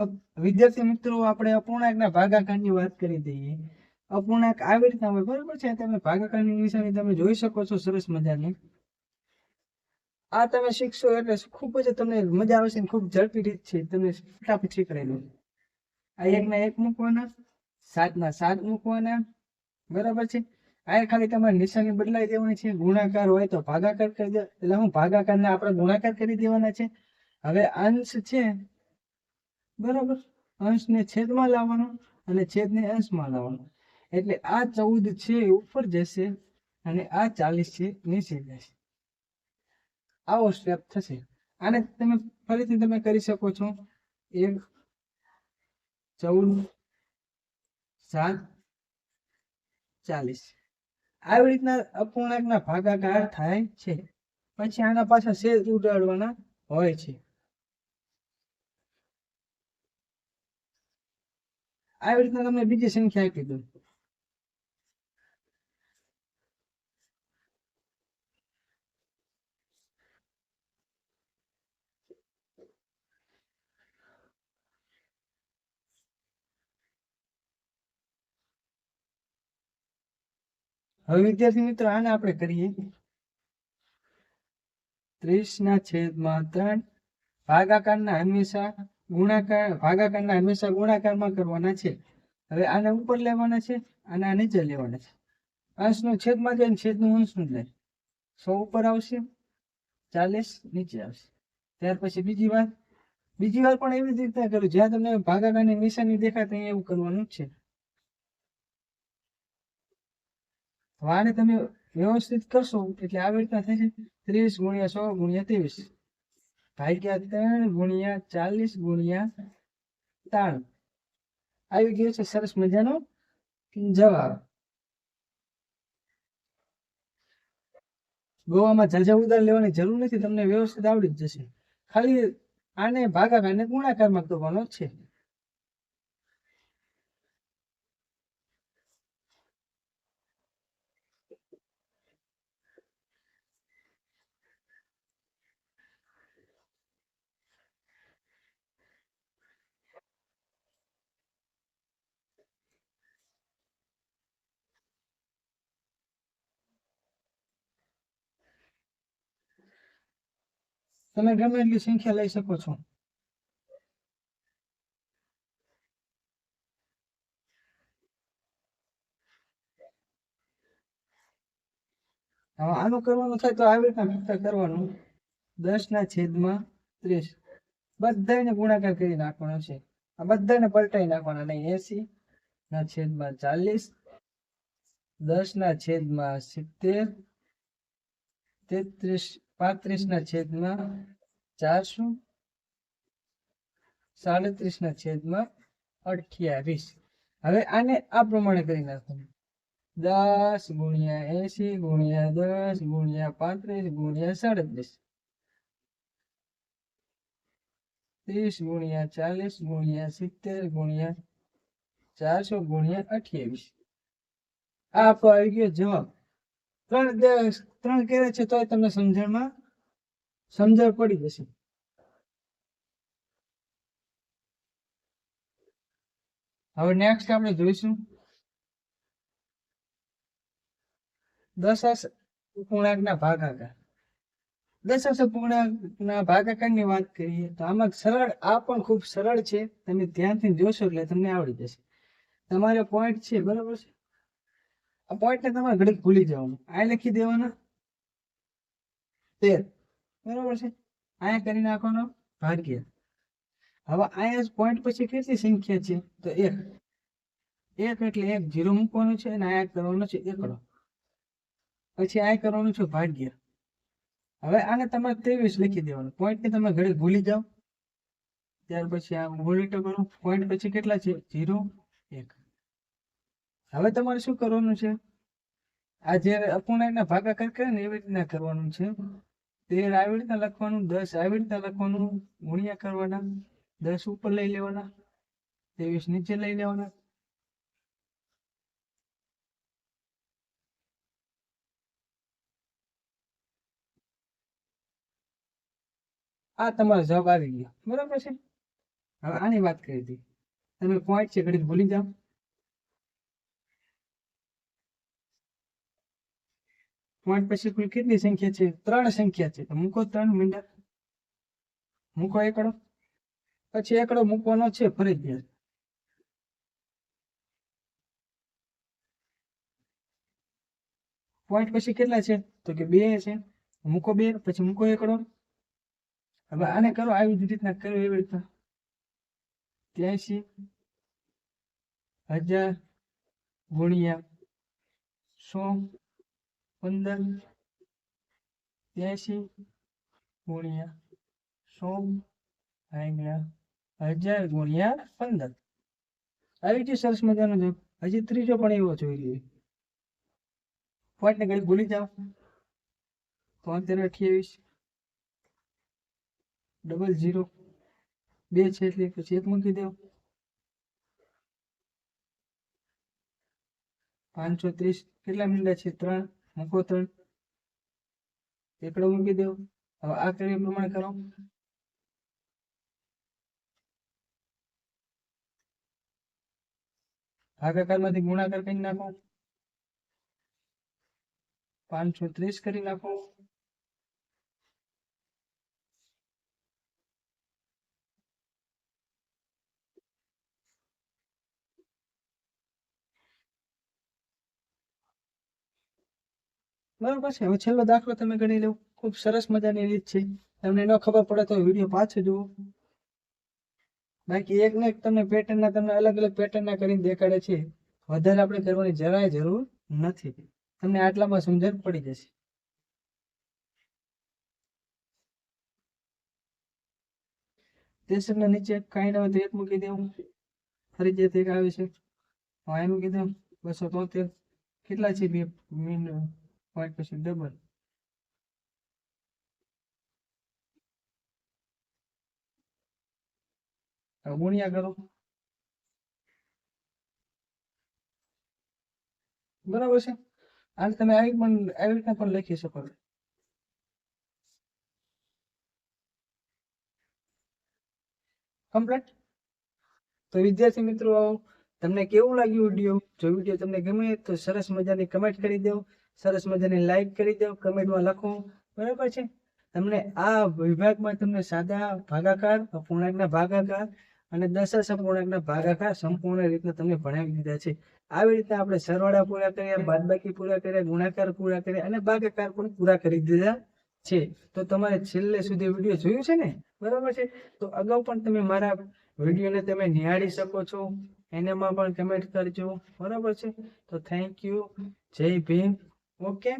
વિદ્યાર્થી મિત્રો, આપણે અપૂર્ણાંકના ભાગાકારની વાત કરી દઈએ. અપૂર્ણાંક આવી રીતના હોય બરોબર છે? તમે ભાગાકારની નિશાની તમે જોઈ શકો છો, સરસ મજાની. આ તમે શીખશો એટલે ખૂબ જ તમને મજા આવશે ખૂબ ઝડપી રીત છે. તમે ફટાફટ શીખડાઈ આ એકના એક મૂકવાના, સાતના સાત મૂકવાના, બરાબર છે? આ ખાલી તમારે નિશાની બદલાઈ દેવાની છે. ગુણાકાર હોય તો ભાગાકાર કરી દે. એટલે હું ભાગાકારને આપણે ગુણાકાર કરી દેવાના છે. હવે અંશ છે બરાબર? અંશને છેદમાં લાવવાનો અને છેદને અંશમાં લાવવાનો. એટલે આ ચૌદ છે ઉપર જશે અને આ ચાલીસ છે નીચે જશે. આવો સ્ટેપ થશે. આને તમે ફરીથી તમે કરી શકો છો. એક, ચૌદ, સાત, ચાલીસ. આવી રીતના અપૂર્ણાંકના ભાગાકાર થાય છે. પછી આના પાછા શેર ઉડાડવાના હોય છે. આવી રીતના તમને બીજી સંખ્યા આપી દઉં. હવે વિદ્યાર્થી મિત્રો, આને આપણે કરીએ. ત્રીસ ના છેદમાં ત્રણ, ભાગાકારના હંમેશા ગુણાકાર, ભાગાકારના હંમેશા ગુણાકારમાં કરવાના છે. હવે આને ઉપર લેવાના છે અને આ નીચે લેવાના છે. અંશનો છેદમાં જાય છેદનું અંશનું લે સો ઉપર આવશે, ચાલીસ નીચે આવશે. ત્યાર પછી બીજી વાર બીજી વાર પણ એવી જ રીતના કરું જ્યાં તમને ભાગાકારની નિશાની દેખાય ત્યાં એવું કરવાનું છે. તો તમે વ્યવસ્થિત કરશો એટલે આવી રીતના થશે ત્રીસ ગુણ્યા સો ગુણ્યા ત્રેવીસ. ભાગ્યા ત્રણ ગુણ્યા ચાલીસ ગુણ્યા ત્રણ. આવી ગયો છે સરસ મજાનો જવાબ. ગોવામાં ઝાઝા ઉદાર લેવાની જરૂર નથી, તમને વ્યવસ્થિત આવડી જ જશે. ખાલી આને ભાગાકારને ગુણાકારમાં કરવાનો છે. તમે ગમે એટલી સંખ્યા લઈ શકો છો. આનું કરવાનું થાય તો આવી રીતના કરવાનું. દસ ના છેદમાં ત્રીસ. બધાને ગુણાકાર કરી નાખવાનો છે. આ બધાને પલટાઈ નાખવાના નહીં. એસી ના છેદમાં ચાલીસ. દસ ના છેદમાં સિત્તેર. તેત્રીસ પાંત્રીસ ના છેદમાં ચારસો સાડત્રીસ ના છેદમાં અઠ્યાવીસ. હવે આને આ પ્રમાણે કરી નાખવાનું દસ ગુણ્યા એસી ગુણ્યા દસ ગુણ્યા પાંત્રીસ ગુણ્યા સાડત્રીસ. ત્રીસ ગુણ્યા ચાલીસ ગુણ્યા સિત્તેર ગુણ્યા ચારસો ગુણ્યા અઠ્યાવીસ. આ આપણો આવી ગયો જવાબ. ત્રણ ત્રણ કરે છે, તોય તમને સમજણમાં સમજણ પડી જશે. હવે નેક્સ્ટ આપણે જોઈશું. દશાંશ પૂર્ણાંકના ભાગાકાર. દશાંશ પૂર્ણાંકના ભાગાકારની વાત કરીએ, તો આમાં સરળ, આ પણ ખૂબ સરળ છે, તમે ધ્યાનથી જોશો એટલે તમને આવડી જશે. તમારે પોઈન્ટ છે, બરાબર છે? આ પોઈન્ટને તમારે ઘડીક ભૂલી જવાનું. આ લખી દેવાના. તેર. બરાબર છે? અહીંયા કરી નાખવાનો ભાગ્ય. હવે અહીંયા પોઈન્ટ પછી કેટલી સંખ્યા છે? તો એક. એક એટલે એક જીરો મૂકવાનું છે અને અહીંયા કરવાનો છે એકડો. પછી આ કરવાનું છે ભાગ્ય. હવે આને તમારે ત્રેવીસ લખી દેવાનું. પોઈન્ટ ને તમે ઘડીક ભૂલી જાઓ. ત્યાર પછી આ ઉલટો કરો. પોઈન્ટ પછી કેટલા છે? જીરો. હવે તમારે શું કરવાનું છે? આ જે અપૂર્ણાંકના ભાગાકાર કરે ને એવી રીતના કરવાનું છે. તેર આવી રીતના લખવાનું, દસ આવી રીતના લખવાનું, ગુણ્યા કરવાના, દસ ઉપર લઈ લેવાના, ત્રેવીસ નીચે લઈ લેવાના. આ તમારો જવાબ આવી ગયો. બરાબર છે? હવે આની વાત કરી હતી. તમે પોઈન્ટ છે ઘડી ભૂલી જાઓ. પોઈન્ટ પછી કુલ કેટલી સંખ્યા છે? ત્રણ સંખ્યા છે. તો મૂકો ત્રણ મીંડા મૂકો એકડો. પછી એકડો મૂકવાનો છે ફરજિયાત. પોઈન્ટ પછી કેટલા છે? તો કે બે છે. મૂકો બે, પછી મૂકો એકડો. હવે આને કરો, આવી જ રીતના કરો એવી રીતના ત્યાંસી, હજાર ગુણ્યા સો પંદર ત્યાંસી ગુણ્યા સો ભાગ્યા હજાર ગુણ્યા પંદર. આવી રીતે સરસ મજાનો જવાબ. હજી ત્રીજો પણ એવો જોઈ લઈએ. પોઈન્ટ ને કઈ ભૂલી જાઓ. તોતેર અઠ્યાવીસ ડબલ ઝીરો બે છે એટલે પછી એક મૂકી દેવો પાંચસો ત્રીસ, કેટલા મીંડા છે? ત્રણ. મૂકો ત્રણ. એકડો મૂકી દેવો હવે આ કર્યું પ્રમાણે કરો. ભાગાકારમાંથી ગુણાકાર કરી નાખો. પાંચસો ત્રીસ કરી નાખો. બરોબર છે. હવે છેલ્લો દાખલો તમે ગણી લો. ખૂબ સરસ મજાની રીત છે. તમને ન ખબર પડે તો વીડિયો પાછો જુઓ. બાકી એક ને એક તમને પેટર્ન ના તમને અલગ અલગ પેટર્ન ના કરીને દેખાડે છે. વધારે આપણે કરવાની જરાય જરૂર નથી. તમને આટલામાં સમજણ પડી જશે. તેસર ના નીચે કાંઈ ના હોય તો એક મૂકી દેવું. ફરજિયાત એક આવે છે. મૂકી દઉં. બસો તોતેર. કેટલા છે બે? પોઈન્ટ પછી ડબલ ગુણ્યા કરો બરાબર છે? આને તમે આવી પણ આવી રીતના પણ લખી શકો છો. કમ્પ્લીટ તો વિદ્યાર્થી મિત્રો, તમને કેવું લાગ્યું વીડિયો જો વીડિયો તમને ગમે તો સરસ મજાની કમેન્ટ કરી દો. સરસ મજાની લાઈક કરી દો કમેન્ટમાં લખો. બરાબર છે? તમને આ વિભાગમાં તમને સાદા ભાગાકાર, અપૂર્ણાંકના ભાગાકાર અને દશાંશ અપૂર્ણાંકના ભાગાકાર સંપૂર્ણ રીતના તમને ભણાવી દીધા છે. આવી રીતે આપણે સરવાળા પૂરા કર્યા, બાદબાકી પૂરા કર્યા, ગુણાકાર પૂરા કર્યા અને ભાગાકાર પણ પૂરા કરી દીધા છે. તો તમારે છેલ્લે સુધી વીડિયો જોયું છે ને? બરાબર છે? તો અગાઉ પણ તમે મારા વિડીયોને તમે નિહાળી શકો છો. એનામાં પણ કમેન્ટ કરજો. બરાબર છે? તો થેન્ક યુ જય ભીમ. okay?